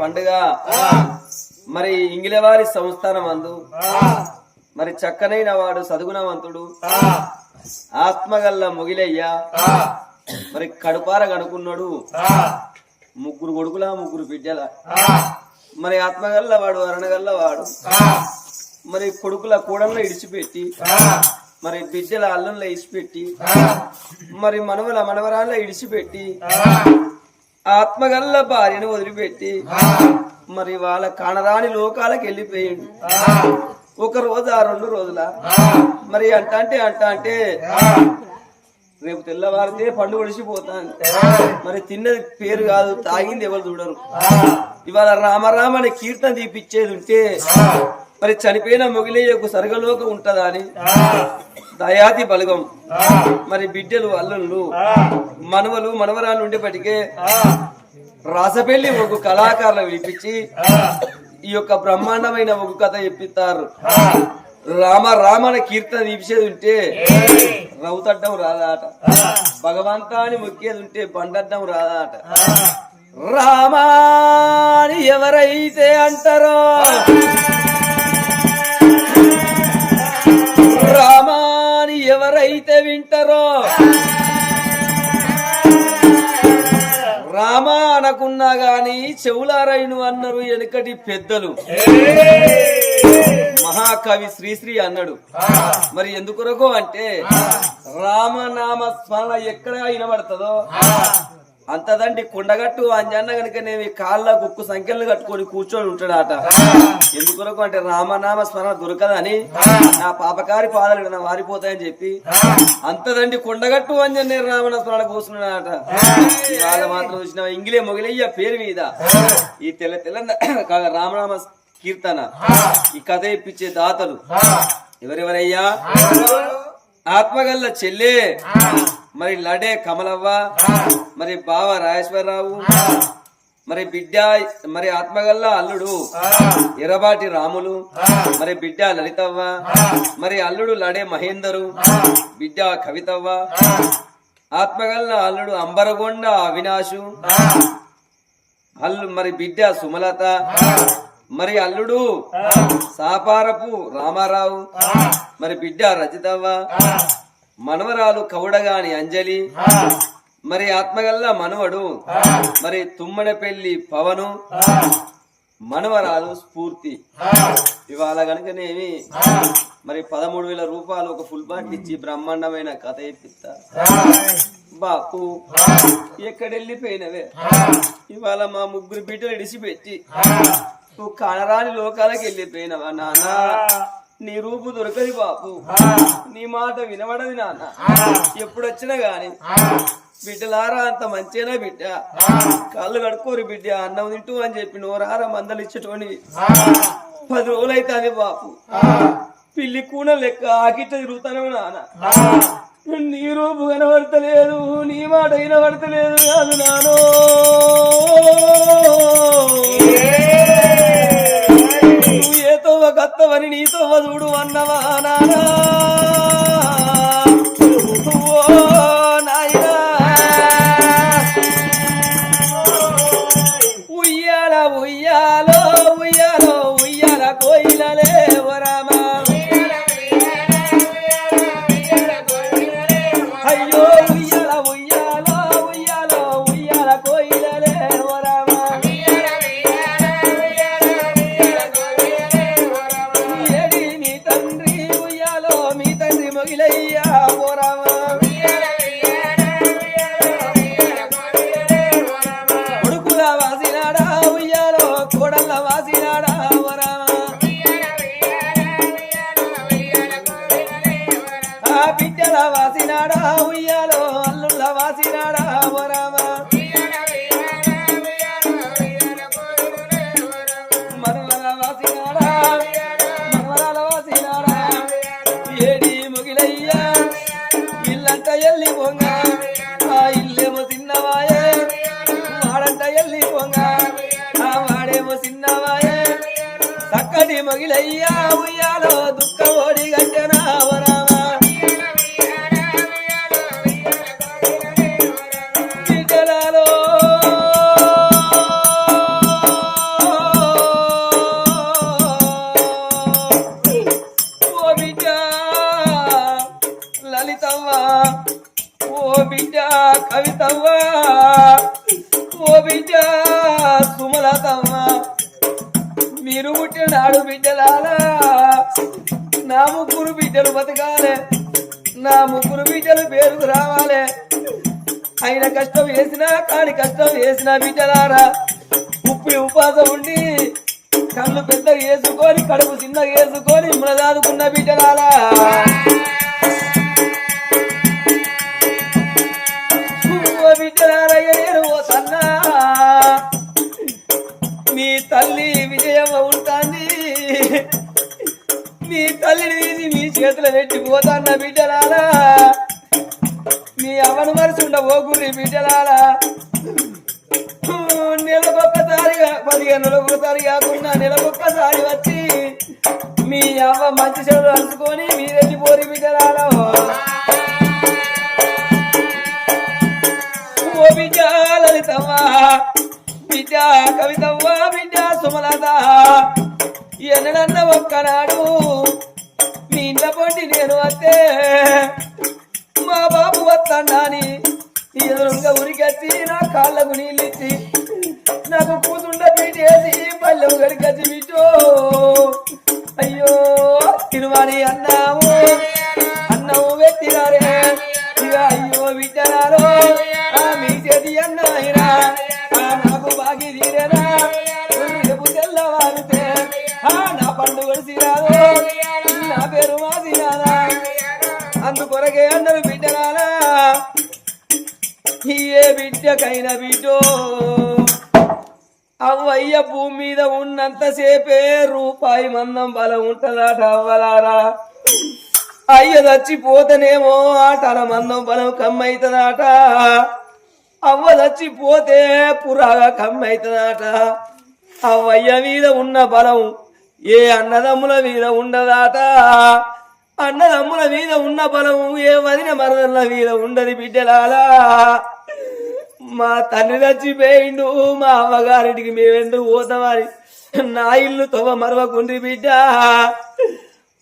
పండుగ. మరి ఇంగిలవారి సంస్థానం అందు. మరి చక్కనైన వాడు సదుగుణవంతుడు. ఆత్మగల్ల ముగిలయ్యా. మరి కడుపార కడుకున్నాడు ముగ్గురు కొడుకుల ముగ్గురు బిడ్డల. మరి ఆత్మగల్ల వాడు అరణగల్ల వాడు. మరి కొడుకుల కూడల్లో ఇడిచిపెట్టి. మరి బిడ్డల అల్లంలో ఇడిచిపెట్టి మరి మనవల మనవరాళ్ళ ఇడిచిపెట్టి. ఆత్మగల్ల భార్యను వదిలిపెట్టి మరి వాళ్ళ కనరాని లోకాలకు వెళ్ళిపోయిండు. ఒక రోజు ఆ రెండు రోజుల మరి అంట అంటే అంట అంటే రేపు తెల్లవారితే పండు ఒడిసిపోతాను మరి తిన్నది పేరు కాదు తాగింది ఎవరు చూడరు. ఇవాళ రామరామ అని కీర్తన తీపిచ్చేది ఉంటే మరి చనిపోయిన మొగిలేయకు సర్గలోకం ఉంటదా అని? దయాది బలగం. మరి బిడ్డలు అల్లుళ్ళు మనవలు మనవరాలు ఉండేపటికే రాసపెళ్ళి ఒక కళాకారులు పిలిపించి ఈ యొక్క బ్రహ్మాండమైన ఒక కథ చెప్పిస్తారు. రామ రామన కీర్తన తీసేది ఉంటే రౌతడ్డం రాదాట. భగవంతాని మొక్కేది ఉంటే బండడ్డం రాదాట. రామాని ఎవరైతే అంటారో అని ఎవరైతే వింటారో రామ అనకున్నా గాని చెవులారైను అన్నారు వెనుకటి పెద్దలు. మహాకవి శ్రీశ్రీ అన్నాడు. మరి ఎందుకొరకు అంటే రామనామ స్మరణ ఎక్కడ వినబడుతుందో అంతదండి కొండగట్టు అంజన్న కనుకనేవి కాళ్ళ కుక్కు సంఖ్యలు కట్టుకొని కూర్చొని ఉంటాడట. ఎందుకొరకు అంటే రామనామ స్మరణ దొరకదని నా పాపకారి పాదాలు ఇక్కడ మారిపోతాయని చెప్పి అంతదండి కొండగట్టు అంజన్నే రామనామ స్మరణ కూర్చున్నాడట వాళ్ళ మాత్రం చూసిన ఇంగిలే మొగిలయ్య పేరు మీద ఈ తెల్ల తెల్ల రామనామ కీర్తన ఈ కథ ఇప్పించే దాతలు. ఎవరెవరయ్యా? ఆత్మగల్ల చెల్లె. మరి లడే కమలవ్వ మరి బావ రాజేశ్వరరావు మరి బిడ్డ మరి ఆత్మగల్ల అల్లుడు ఎర్రబాటి రాములు మరి బిడ్డ లలితవ్వ మరి అల్లుడు లడే మహేందరు బిడ్డ కవితవ్వ ఆత్మగల్ల అల్లుడు అంబరగొండ అవినాశు అల్లు మరి బిడ్డ సుమలత మరి అల్లుడు సాపారపు రామారావు మరి బిడ్డ రచితవ్వ మనవరాలు కవుడగాని అంజలి. మరి ఆత్మగల్ల మనవడు. మరి తుమ్మడపెల్లి పవను. మనవరాలు స్ఫూర్తి. ఇవాళ కనుకనేమి మరి పదమూడు వేల రూపాయలు ఒక ఫుల్ బాట్ ఇచ్చి బ్రహ్మాండమైన కథ ఇప్పిస్తా బాపు ఎక్కడెళ్ళిపోయినవే? ఇవాళ మా ముగ్గురు బిడ్డలు ఇడిచిపెట్టి నువ్వు కనరాని లోకాలకు వెళ్ళిపోయినవా నాన్న నీ రూపు దొరకది బాపు. నీ మాట వినబడది నాన్న. ఎప్పుడొచ్చినా గాని. బిడ్డలారా అంత మంచిగా బిడ్డ? కాళ్ళు కడుక్కోరు బిడ్డ అన్నం తింటూ అని చెప్పి నోరారా మందలు ఇచ్చేటోని పది రోజులైతే బాపు. పిల్లి కూన లెక్క ఆకిట్ట తిరుగుతాను నాన్న. నీ రూపు కనబడతలేదు నీ మాట వినబడతలేదు కాదు నానో. గత్తవని నీతో చూడు అన్నవా నానా. వాసినాడా ఉయ్యాలో అల్లుళ్ళ వాసినాడా వరామా మనవల వాసినాడా మనవరాల వాసినాడా ఏడి ముగిలయ్యా ఇల్లంట ఎల్లి పొంగ ఆ ఇల్లేమో చిన్నవాయే వాడంట ఎల్లి పొంగ ఆ వాడేమో చిన్నవాయే చక్కటి మొగిలయ్యా ఉయ్యాలో దుఃఖ ఓడి గట్టెన ముగ్గురు బిడ్డలు బతకాలే. నా ముగ్గురు బిడ్డలు పేరుకు రావాలే. ఆయన కష్టం వేసినా కాని కష్టం వేసిన బిడ్డలారా ఉప్పు ఉపాసం ఉండి కళ్ళు పెద్దగా వేసుకొని కడుపు చిన్నగా వేసుకొని మృదాదుకున్న బిడ్డలారా. మీ తల్లిని తీసి నీ చేతులు పెట్టిపోతాన్న బిడ్డలారా? మీ అవను మనసు ఉండబోకుని బిడ్డలారా? నెలకొక్కసారిగా పదిహేను ఒకసారి కాకుండా నెలకొక్కసారి వచ్చి మీ అవ్వ మంచి చెడు అనుకొని మీ వెళ్ళిపోరి బిడ్డలారా? ఓ బిడ్డ లలితమ్మా బిడ్డ కవితవ్వ బిడ్డ సుమలత ఎన్నడన్న ఒక్కనాడు మీ ఇంట్లో పొండి నేను వస్తే మా బాబు వస్తాడని. ఎదురుగా ఉరికొచ్చి నా కాళ్ళకు నీళ్ళిచ్చి నాకు కూతుండ పీటేసి పల్లెం గడికొచ్చి బిడ్డో అయ్యో తిరుమని అన్నాము అన్నము పెట్టినారే ఇక అయ్యో బిడ్డరారో నా నా పేరు మాసిరాదా అందుకొరకే అన్నారు బిడ్డరాలా ఏ బిడ్డకైన బిడ్డో. అవ్వయ్య భూమి మీద ఉన్నంతసేపే రూపాయి మందం బలం ఉంటుందట అవ్వలారా. అయ్య చచ్చిపోతేనేమో ఆటల మందం బలం కమ్మవుతుందట అవ్వ చచ్చిపోతే పురాగా కమ్మవుతుందట అవ్వయ్య మీద ఉన్న బలం ఏ అన్నదమ్ముల మీద ఉండదాట అన్నదమ్ముల మీద ఉన్న బలము ఏ వదిన మరదల మీద ఉండదు బిడ్డలాలా? మా తండ్రి చచ్చిపోయిండు మా అమ్మగారింటికి మేమెందుకు పోతామని నా ఇల్లు తొవ మరవకుండ్రి బిడ్డ.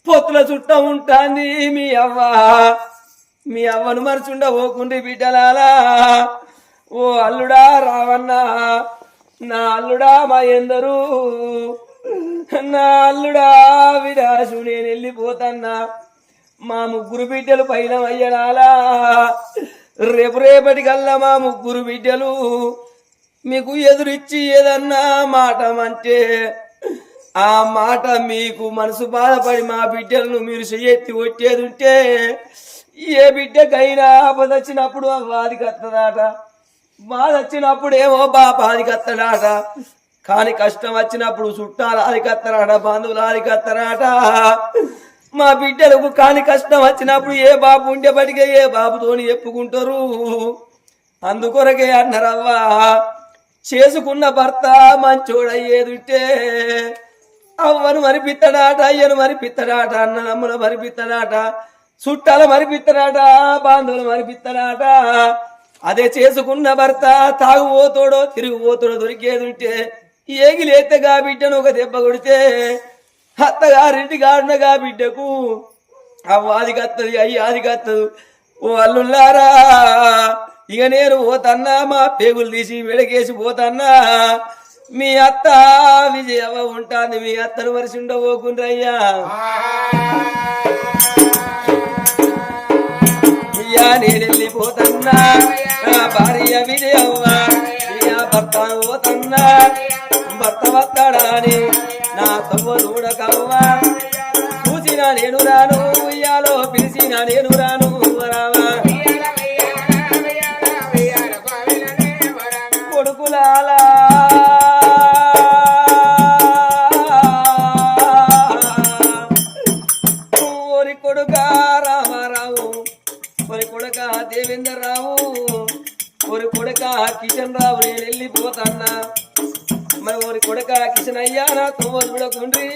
పొత్తుల చుట్టం ఉంటాంది మీ అవ్వ. మీ అవ్వను మరచుండ పోకుండ్రి బిడ్డలాలా. ఓ అల్లుడా రావన్నా నా అల్లుడా మా ఎందరూ? నా అల్లుడా విరాసు నేను వెళ్ళిపోతన్నా. మా ముగ్గురు బిడ్డలు పైన అయ్యనాలా రేపు రేపటికల్లా మా ముగ్గురు బిడ్డలు మీకు ఎదురిచ్చి ఏదన్నా మాట అంటే ఆ మాట మీకు మనసు బాధపడి మా బిడ్డలను మీరు చెయ్యెత్తి కొట్టేది ఉంటే ఏ బిడ్డకైనా ఆపద వచ్చినప్పుడు ఆ వస్తుందాట బాధ వచ్చినప్పుడు ఏమో బాపాదికి వస్తాడాట కానీ కష్టం వచ్చినప్పుడు చుట్టాలు ఆదికత్తరాట బంధువులు ఆదికత్తరాట మా బిడ్డలకు కాని కష్టం వచ్చినప్పుడు ఏ బాబు ఉండేపటికే ఏ బాబుతోని చెప్పుకుంటారు. అందుకొరకే అన్నారవ్వా చేసుకున్న భర్త మంచోడయ్యేదుంటే అవ్వను మరిపిత్తడాట అయ్యను మరిపిత్తడాట అన్నదమ్ముల మరిపిత్తడాట చుట్టాల మరిపిత్తడాట బాంధవులు మరిపిత్తడాట. అదే చేసుకున్న భర్త తాగుపోతాడో తిరిగిపోతాడో దొరికేదుంటే ఏగిలేతగా బిడ్డను ఒక దెబ్బ కొడితే అత్తగారింటి గాడినగా బిడ్డకు. అవ్వాది కత్తది అయ్యి అది కత్తదు ఓ అల్లుల్లారా ఇక నేను పోతన్నా మా పేగులు తీసి వెడకేసి పోతన్నా. మీ అత్త విజయవ ఉంటాను మీ అత్తను వరిసి ఉండబోకుండ్రయ్యా. అయ్యా నేను వెళ్ళిపోతన్నా నా భార్య విజయవ్వ. భర్త పోతన్నా భర్త వస్తాడని నా తవ్వ చూడకవ్వా చూసిన నేను రాను ఉయ్యాలో పిలిచిన నేను రాను రావా కొడుకులాలా. కొడుక రామారావు ఓరి కొడుక దేవేంద్రరావు. ఓరి కొడుక కిషన్ రావు నేను వెళ్ళిపోతాన్నా. మరి ఓరి కొడుక కిషన్ అయ్యా నా తొవ్వలు చూడకుండ్రి.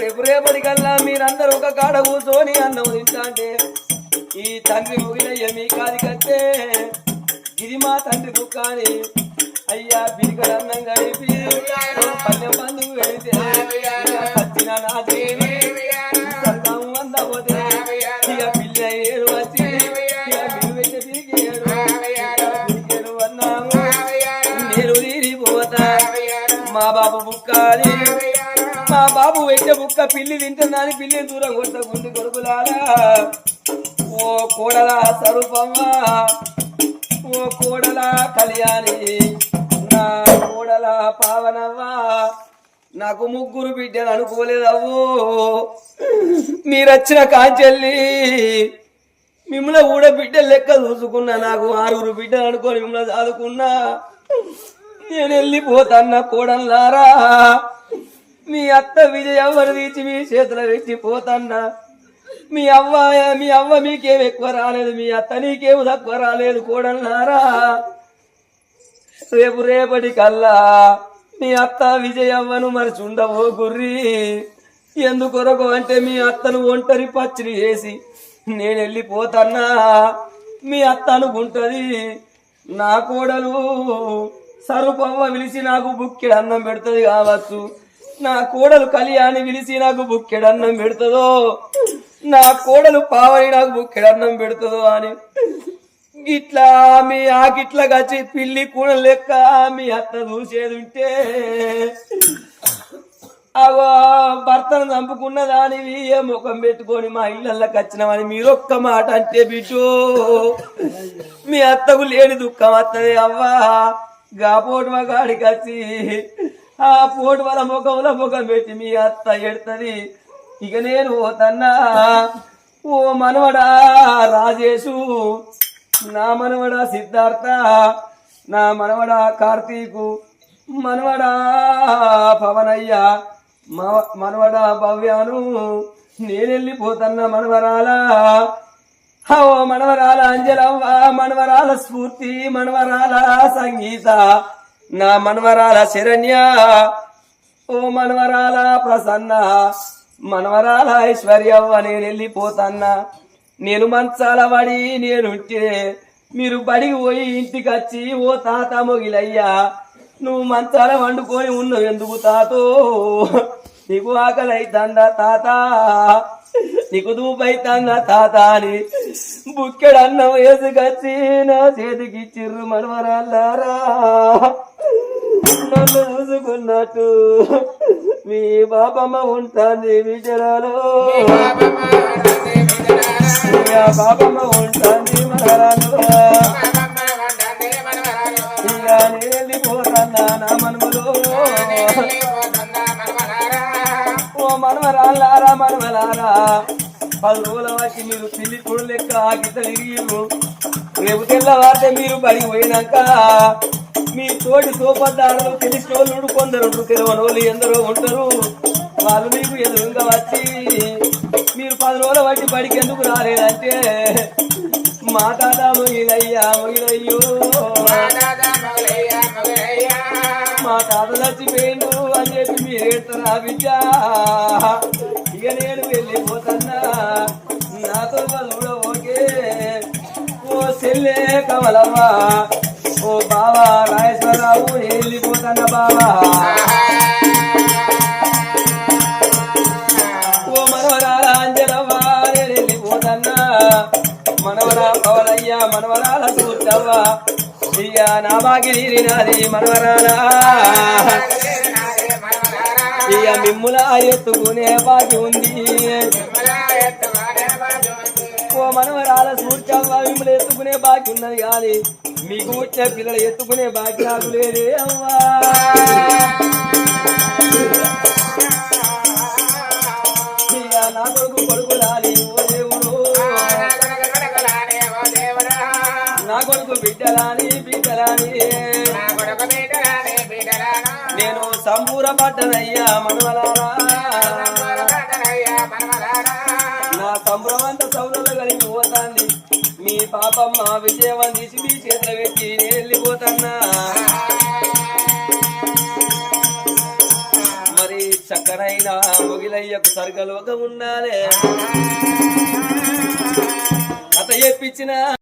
రేపు రేపటికల్లా మీరందరూ ఒక కాడ కూర్చొని అన్నం తింటా అంటే ఈ తండ్రి ముగిలయ్య మీ కాది కట్టే. ఇది మా తండ్రి దుఃఖాని అయ్యా బిరికడు అన్నం గడిపి పల్లె బంధువు వెళితే ఇక నా దేవి సర్గం అందపోతే ఇక పిల్ల మా బాబు బుక్క అని మా బాబు పెట్టే బుక్క పిల్లి తింటున్నాని పిల్లి దూరం కొట్ట గుండి కొడుకులారా. ఓ కోడల స్వరూపమ్మ ఓ కోడల కళ్యాణి. నా కోడల పావనవ్వ. నాకు ముగ్గురు బిడ్డలు అనుకోలేదవ్వు. మీరొచ్చిన కాంచెల్లి. మిమ్మల్ని కూడా బిడ్డలు లెక్క చూసుకున్నా నాకు ఆరుగురు బిడ్డలు అనుకోని మిమ్మల్ని చదువుకున్నా నేను వెళ్ళిపోతాన్న కోడల్లారా? మీ అత్త విజయ తీసి మీ చేతిలో పెట్టి మీ అవ్వ మీ అవ్వ మీకేం ఎక్కువ రాలేదు మీ అత్త నీకేం తక్కువ రాలేదు కోడల్లారా? రేపు రేపటి కల్లా మీ అత్త విజయవ్వను మరిచి ఉండవో గుర్రి. ఎందుకొరకు అంటే మీ అత్తను ఒంటరి పచ్చిని చేసి నేను వెళ్ళిపోతన్నా మీ అత్త అనుకుంటది నా కోడలు సరుపవ్వ పిలిచి నాకు బుక్కెడు అన్నం పెడుతుంది కావచ్చు. నా కోడలు కళ్యాణి పిలిచి నాకు బుక్కెడు అన్నం పెడుతుందో నా కోడలు పావని నాకు బుక్కెడు అన్నం పెడుతుందో అని. గిట్లా మీ ఆకిట్లా కచ్చి పిల్లి కూడ లెక్క మీ అత్త చూసేది ఉంటే అగో భర్తను చంపుకున్న దానివి ఏ ముఖం పెట్టుకొని మా ఇళ్ళకి వచ్చినామని మీరొక్క మాట అంటే బిడ్డు మీ అత్తకు లేని దుఃఖం వస్తుంది అవ్వా. గా పోటువ కాడికి వచ్చి ఆ పోటువల ముఖంలో ముఖం పెట్టి మీ అత్త ఎడుతుంది. ఇక నేను పోతన్నా ఓ మనవడా రాజేషు నా మనవడా సిద్ధార్థ నా మనవడా కార్తీకు మనవడా పవనయ్య మనవడా భవ్యాను నేనెళ్ళిపోతన్న మనవరాలా. ఓ మనవరాల అంజలవ్వ మనవరాల స్ఫూర్తి మనవరాల సంగీత నా మనవరాల శరణ్య ఓ మనవరాల ప్రసన్న మనవరాల ఐశ్వర్యవ్వ నేను వెళ్ళిపోతన్నా. నేను మంచాల పడి నేనుంటే మీరు బడికి పోయి ఇంటికి వచ్చి ఓ తాత మొగిలయ్యా నువ్వు మంచాల వండుకొని ఉన్నావు ఎందుకు తాతో? నీకు ఆకలి అవుతుందా తాత? నీకు దూపైతుందా తాత అని బుక్కెడు అన్నం వేసుకొచ్చి నా చేతికి ఇచ్చిర్రు మనవరాలారా నన్ను చూసుకున్నట్టు మీ బాబమ్మ ఉంటుంది విజరాలో బాబమ్మ ఉంటుంది మనవరాలు ఇక నేను వెళ్ళిపోతాన్నా నా మనములు మనవరాలారా మనవలారా పది రోజుల వచ్చి మీరు పిల్లి కొడు లెక్క గిట్ట తిరిగిరు రేపు తెల్లవారితే మీరు బడికి పోయినాక మీ తోటి సోపద్దారులు తెలిసిన వాళ్ళు కొందరు వాళ్ళు ఎందరో ఉంటారు. వాళ్ళు మీకు ఎదురుగా వచ్చి మీరు పది రోజుల బట్టి బడికి ఎందుకు రాలేదంటే మా తాత మొగిలయ్యా మొగిలయ్యో. మా తాత చచ్చిపోయిండు. అని చెప్పి మీరు ఏడుతారా బిడ్డ. ఇక నేను వెళ్ళిపోతున్నా. నాతో కూడా ఓకే. ఓ సెల్లే కమలమ్మ. ఓ బావా రాజేశ్వరరావు నేను వెళ్ళిపోతున్నా బావా. ఓ మనవరాల అంజనవ్వ నేను వెళ్ళిపోతున్నా. మనవరా పవలయ్యా మనవరాల కూర్చవ్వ ఇక నా బాగిరి నాది మనవరాలా ఇక మిమ్ముల ఎత్తుకునే బాకి ఉంది. ఓ మనవరాల సూర్చవ్వ మిమ్మల్ని ఎత్తుకునే బాకి ఉన్నది కానీ మీకు పుట్టిన పిల్లలు ఎత్తుకునే బాకి నాకు లేదే అవ్వా. నా కొడుకు నా కొడుకు బిడ్డరాని బిడ్డరాని నేను సంబూర పడ్డనయ్యా మనవలారా. నా సంభ్రమంత సౌరలు కలిగి పోతాంది. మీ పాపమ్మ విజయవం తీసి మీ చేతులు పెట్టి నేను వెళ్ళిపోతున్నా. మరి చక్కనైన మొగిలయ్యకు సర్గలోకం ఉండాలి. కథ చెప్పించిన